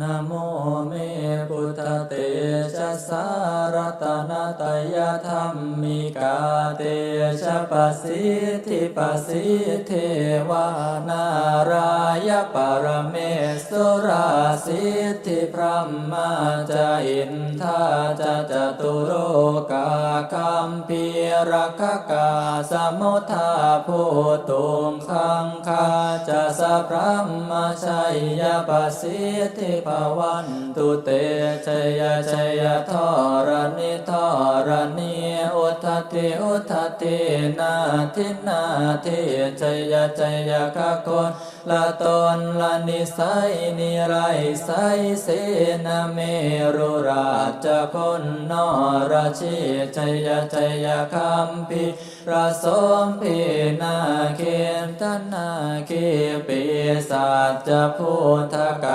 นโมเมพุทธเตชะสารตนาตยธรรมมิกาเตชะปสิทธิปสิทเทวานารายปรเมสุราสิทธิพระมาจาอินทาจะจตุโรกาคัมพี รักกาสมุทาภูตุงคังคาจะสะพระมาชัยยปสิทธิภวันตุเตชยชัยทรณิทรณิอุทติอุทตินาทินาทิชยชัยกคนละตนละนิสัยนิไรไสเสนาเมรุราชคนนรชิชยชัยคัมปิระสมพินาเคตนาเคปิสัจพุทธกา